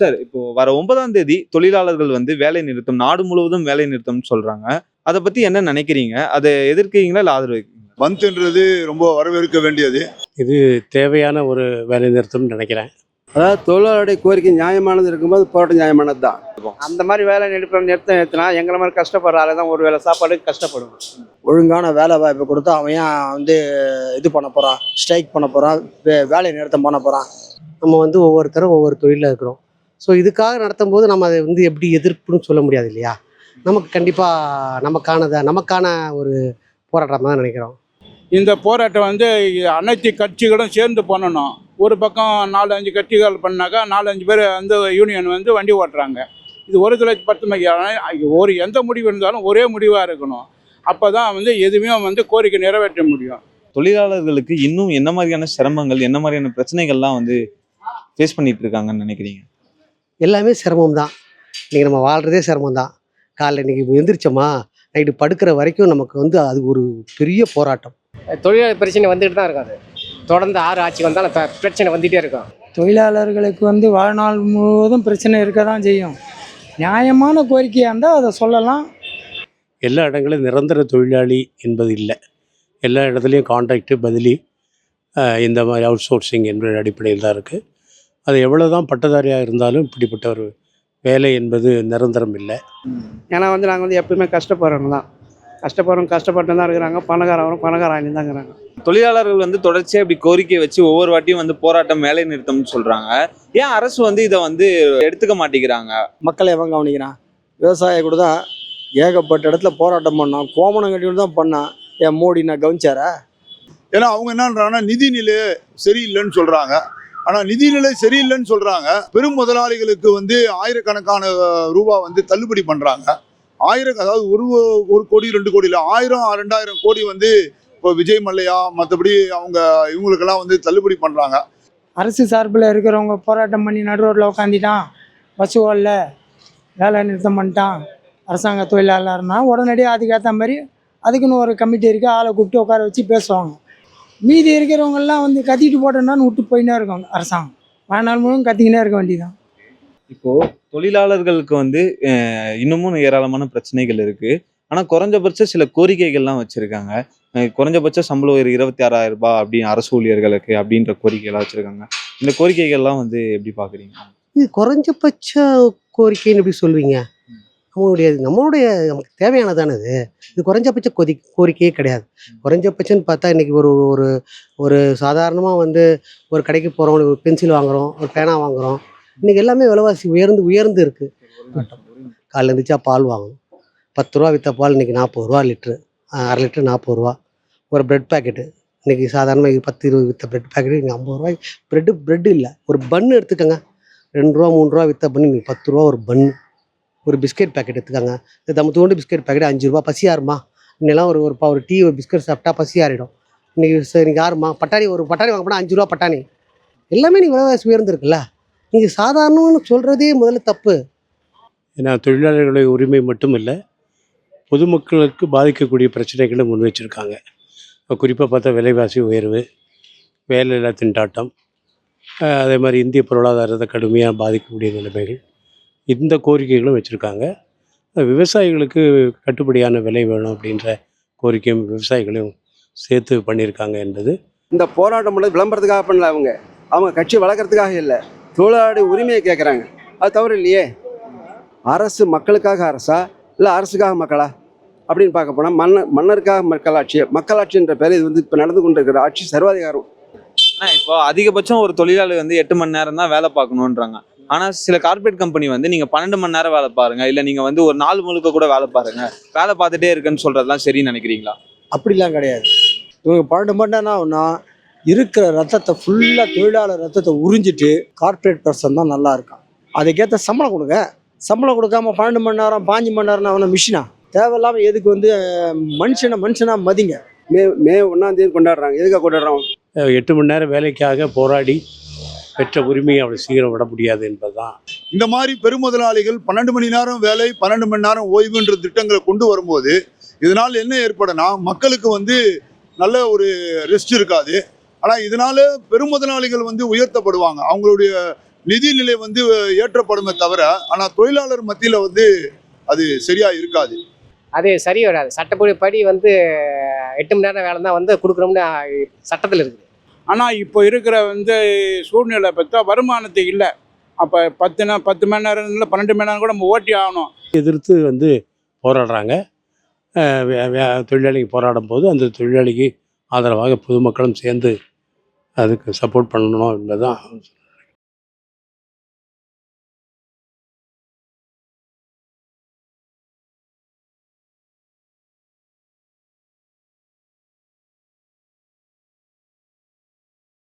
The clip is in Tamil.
சார் இப்போ வர ஒன்பதாம் தேதி தொழிலாளர்கள் வந்து வேலை நிறுத்தம் நாடு முழுவதும் வேலை நிறுத்தம்னு சொல்றாங்க. அதை பத்தி என்ன நினைக்கிறீங்க? அதை எதிர்க்கிறீங்களா இல்ல ஆதரவு பந்த்ன்றது ரொம்ப வரவேற்க வேண்டியது. இது தேவையான ஒரு வேலை நிறுத்தம்னு நினைக்கிறேன். அதாவது தொழிலாளருடைய கோரிக்கை நியாயமானது இருக்கும்போது போராட்டம் நியாயமானது தான் அந்த மாதிரி வேலை நிறுத்த நிறுத்த நிறுத்தினா எங்களை மாதிரி கஷ்டப்படுற ஆளு தான் ஒரு வேளை சாப்பாடு கஷ்டப்படுவோம் ஒழுங்கான வேலை வாய்ப்பு கொடுத்தா அவன் ஏன் வந்து இது பண்ண போகிறான் ஸ்ட்ரைக் பண்ண போகிறான் வே வேலை நிறுத்தம் பண்ண போகிறான் நம்ம வந்து ஒவ்வொருத்தரும் ஒவ்வொரு தொழிலில் இருக்கிறோம். ஸோ இதுக்காக நடத்தும் போது நம்ம அதை வந்து எப்படி எதிர்ப்புன்னு சொல்ல முடியாது இல்லையா? நமக்கு கண்டிப்பாக நமக்கானதை நமக்கான ஒரு போராட்டம் தான் நினைக்கிறோம். இந்த போராட்டம் வந்து அனைத்து கட்சிகளும் சேர்ந்து பண்ணணும். ஒரு பக்கம் நாலு அஞ்சு கட்சிகள் பண்ணாக்கா நாலு அஞ்சு பேர் அந்த யூனியன் வந்து வண்டி ஓட்டுறாங்க. இது ஒரு தொள்ளாயிரத்தி பத்து ஒரு எந்த முடிவு இருந்தாலும் ஒரே முடிவாக இருக்கணும். அப்போ தான் வந்து எதுவுமே வந்து கோரிக்கை நிறைவேற்ற முடியும். தொழிலாளர்களுக்கு இன்னும் என்ன மாதிரியான சிரமங்கள் என்ன மாதிரியான பிரச்சனைகள்லாம் வந்து ஃபேஸ் பண்ணிட்டு இருக்காங்கன்னு நினைக்கிறீங்க? எல்லாமே சிரமம் தான் இன்றைக்கி நம்ம வாழ்கிறதே சிரமம் தான் காலைல இன்றைக்கி எந்திரிச்சோமா? நைட்டு படுக்கிற வரைக்கும் நமக்கு வந்து அது ஒரு பெரிய போராட்டம். தொழிலாளர் பிரச்சனை வந்துட்டு தான் இருக்கும் அது தொடர்ந்து ஆறு ஆட்சி வந்தாலும் பிரச்சனை வந்துட்டே இருக்கும். தொழிலாளர்களுக்கு வந்து வாழ்நாள் முழுவதும் பிரச்சனை இருக்க தான் செய்யும். நியாயமான கோரிக்கையாக இருந்தால் அதை சொல்லலாம். எல்லா இடங்களிலும் நிரந்தர தொழிலாளி என்பது இல்லை. எல்லா இடத்துலையும் கான்ட்ராக்டு பதிலி இந்த மாதிரி அவுட் சோர்சிங் என்ற அடிப்படையில் தான் இருக்குது அது எவ்வளோ தான் பட்டதாரியாக இருந்தாலும் இப்படிப்பட்ட ஒரு வேலை என்பது நிரந்தரம் இல்லை. ஏன்னா வந்து நாங்கள் வந்து எப்பயுமே கஷ்டப்படுறவங்க தான். கஷ்டப்படுறவங்க கஷ்டப்பட்டு தான் இருக்கிறாங்க. பணக்காரவரும் பணக்காரங்க தான் இருக்கிறாங்க. தொழிலாளர்கள் வந்து தொடர்ச்சியா இப்படி கோரிக்கை வச்சு ஒவ்வொரு வாட்டியும் வந்து போராட்டம் வேலை நிறுத்தம்னு சொல்றாங்க. ஏன் அரசு வந்து இதை வந்து எடுத்துக்க மாட்டேங்கிறாங்க? மக்களை எவன் கவனிக்கிறான்? விவசாய கூட தான் ஏகப்பட்ட இடத்துல போராட்டம் பண்ணான் கோமணம் கட்டிட்டு தான் பண்ணான் என் மோடி நான் கவனிச்சாரா? ஏன்னா அவங்க என்னன்றாங்கன்னா நிதிநிலை சரியில்லைன்னு சொல்றாங்க. ஆனா நிதிநிலை சரியில்லைன்னு சொல்றாங்க. பெரும் முதலாளிகளுக்கு வந்து ஆயிரக்கணக்கான ரூபா வந்து தள்ளுபடி பண்றாங்க. ஆயிரம் அதாவது ஒரு ஒரு கோடி ரெண்டு கோடி இல்லை ஆயிரம் ரெண்டாயிரம் கோடி வந்து இப்போ விஜய் மல்லையா மற்றபடி அவங்க இவங்களுக்கெல்லாம் வந்து தள்ளுபடி பண்றாங்க. அரசு சார்பில் இருக்கிறவங்க போராட்டம் பண்ணி நடு ரோட்டில் உட்காந்துட்டான் பஸ் ஓடல. வேலை நிறுத்தம் பண்ணிட்டான். அரசாங்க தொழிலாளர்னா உடனடியாக அதுக்கேற்ற மாதிரி அதுக்குன்னு ஒரு கமிட்டி இருக்குது ஆளை கூப்பிட்டு உட்கார வச்சு பேசுவாங்க. மீதி இருக்கிறவங்கெல்லாம் வந்து கத்திட்டு போட்டோன்னான்னு விட்டு போயின்னே இருக்காங்க அரசாங்கம். வாழ்நாள் முழுவதும் கத்திக்கினே இருக்க வேண்டியதான் இப்போ தொழிலாளர்களுக்கு வந்து இன்னமும் ஏராளமான பிரச்சனைகள் இருக்கு. ஆனா குறைஞ்சபட்ச சில கோரிக்கைகள்லாம் வச்சிருக்காங்க. குறைஞ்சபட்ச சம்பளம் ஒரு இருபத்தி ஆறாயிரம் ரூபாய் அப்படின்னு அரசு ஊழியர்களுக்கு அப்படின்ற கோரிக்கைகள்லாம் வச்சிருக்காங்க. இந்த கோரிக்கைகள்லாம் வந்து எப்படி பாக்குறீங்க? இது குறைஞ்சபட்ச கோரிக்கைன்னு எப்படி சொல்வீங்க? நம்மளுடைய நம்மளுடைய நமக்கு தேவையானதானே இது இது குறைஞ்சபட்ச கொதி கோரிக்கையே கிடையாது. குறைஞ்சபட்சம்னு பார்த்தா இன்றைக்கி ஒரு ஒரு ஒரு சாதாரணமாக வந்து ஒரு கடைக்கு போகிறோம் ஒரு பென்சில் வாங்குகிறோம் ஒரு பேனா வாங்குகிறோம் இன்றைக்கி எல்லாமே விலைவாசி உயர்ந்து உயர்ந்து இருக்குது காலைல இருந்துச்சா பால் வாங்கணும். பத்து ரூபா விற்ற பால் இன்றைக்கி நாற்பது ரூபா லிட்ரு. அரை லிட்ரு நாற்பது ரூபா. ஒரு ப்ரெட் பாக்கெட்டு இன்றைக்கி சாதாரணமாக பத்து இருபது விற்ற ப்ரெட் பேக்கெட்டு இங்கே ஐம்பது ரூபாய் ப்ரெட்டு ப்ரெட்டு இல்லை. ஒரு பன்னு எடுத்துக்கோங்க. ரெண்டு ரூபா மூணு ரூபா விற்ற பண்ணி இன்றைக்கி பத்து ரூபா ஒரு பன்னு ஒரு பிஸ்கெட் பாக்கெட் எடுத்துக்காங்க. இந்த தம்ம தூண்டு பிஸ்கெட் பேக்கெட் அஞ்சு ரூபா பசியாருமா? இன்னெல்லாம் ஒரு ஒரு ஒரு டீ ஒரு பிஸ்கட் சாப்பிட்டா பசியாரிடும் இன்றைக்கி இன்றைக்கி ஆறுமா பட்டாணி ஒரு பட்டாணி வாங்க போனால் அஞ்சு ரூபா பட்டாணி. எல்லாமே நீ விலைவாசி உயர்ந்திருக்குல்ல? நீங்கள் சாதாரணம்னு சொல்கிறதே முதல்ல தப்பு. ஏன்னா தொழிலாளர்களுடைய உரிமை மட்டும் இல்லை பொதுமக்களுக்கு பாதிக்கக்கூடிய பிரச்சனைகளை முன் வச்சுருக்காங்க. இப்போ குறிப்பாக பார்த்தா விலைவாசி உயர்வு வேலையில்லா திண்டாட்டம் அதே மாதிரி இந்திய பொருளாதாரத்தை கடுமையாக பாதிக்கக்கூடிய நிலைமைகள். இந்த கோரிக்கைகளும் வச்சுருக்காங்க. விவசாயிகளுக்கு கட்டுப்படியான விலை வேணும் அப்படின்ற கோரிக்கையும் விவசாயிகளையும் சேர்த்து பண்ணியிருக்காங்க என்பது. இந்த போராட்டம் பண்ணது விளம்பரத்துக்காக பண்ணல அவங்க. அவங்க கட்சி வளர்க்குறதுக்காக இல்லை. தொழிலாளருடைய உரிமையை கேட்குறாங்க அது தவறு இல்லையே. அரசு மக்களுக்காக அரசா? இல்லை அரசுக்காக மக்களா? அப்படின்னு பார்க்க போனால் மன்னர் மன்னருக்காக மக்களாட்சி மக்களாட்சின்ற பேர் இது வந்து இப்போ நடந்து கொண்டிருக்கிற ஆட்சி சர்வாதிகாரம். ஆனா இப்போ அதிகபட்சம் ஒரு தொழிலாளி வந்து எட்டு மணி நேரம் தான் வேலை பார்க்கணுன்றாங்க ஆனா சில கார்ப்பரேட் கம்பெனி வந்து நீங்க பன்னெண்டு மணி நேரம் வேலை பாருங்க. இல்ல நீங்க வந்து ஒரு நாள் முழுக்க கூட வேலை பாருங்க. வேலை பார்த்துட்டே இருக்குன்னு சொல்றதெல்லாம் சரின்னு நினைக்கிறீங்களா? அப்படிலாம் கிடையாது. இவங்க பன்னெண்டு மணி நேரம் ஆகுனா இருக்கிற ரத்தத்தை ஃபுல்லாக தொழிலாளர் ரத்தத்தை உறிஞ்சிட்டு கார்ப்பரேட் பர்சன் தான் நல்லா இருக்கான். அதுக்கேற்ற சம்பளம் கொடுங்க. சம்பளம் கொடுக்காம பன்னெண்டு மணி நேரம் பாஞ்சு மணி நேரம் அவனை மிஷினா? தேவையில்லாமல் எதுக்கு வந்து மனுஷனை மனுஷனா மதிங்க? மே மே ஒன்றாம் தேதி கொண்டாடுறாங்க. எதுக்காக கொண்டாடுறோம் எட்டு மணி நேரம் வேலைக்காக போராடி பெற்ற உரிமையை அவ்வளோ சீக்கிரம் விட முடியாது என்பதுதான். இந்த மாதிரி பெருமுதலாளிகள் பன்னெண்டு மணி நேரம் வேலை பன்னெண்டு மணி நேரம் ஓய்வுன்ற திட்டங்களை கொண்டு வரும்போது இதனால் என்ன ஏற்படும்னா மக்களுக்கு வந்து நல்ல ஒரு ரெஸ்ட் இருக்காது. ஆனால் இதனால பெருமுதலாளிகள் வந்து உயர்த்தப்படுவாங்க. அவங்களுடைய நிதிநிலை வந்து ஏற்றப்படுமே தவிர ஆனா தொழிலாளர் மத்தியில வந்து அது சரியா இருக்காது. அது சரி வராது. சட்டப்படி படி வந்து எட்டு மணி நேரம் வேலை தான் வந்து கொடுக்குறோம்னு சட்டத்தில் இருக்குது. ஆனால் இப்போ இருக்கிற வந்து சூழ்நிலை பார்த்தா வருமானத்தை இல்லை. அப்போ பத்து நாள் பத்து மணி நேரம் இல்லை பன்னெண்டு மணி நேரம் கூட நம்ம ஓட்டி ஆகணும். எதிர்த்து வந்து போராடுறாங்க. தொழிலாளிக்கு போராடும் போது அந்த தொழிலாளிக்கு ஆதரவாக பொதுமக்களும் சேர்ந்து அதுக்கு சப்போர்ட் பண்ணணும் என்பதுதான்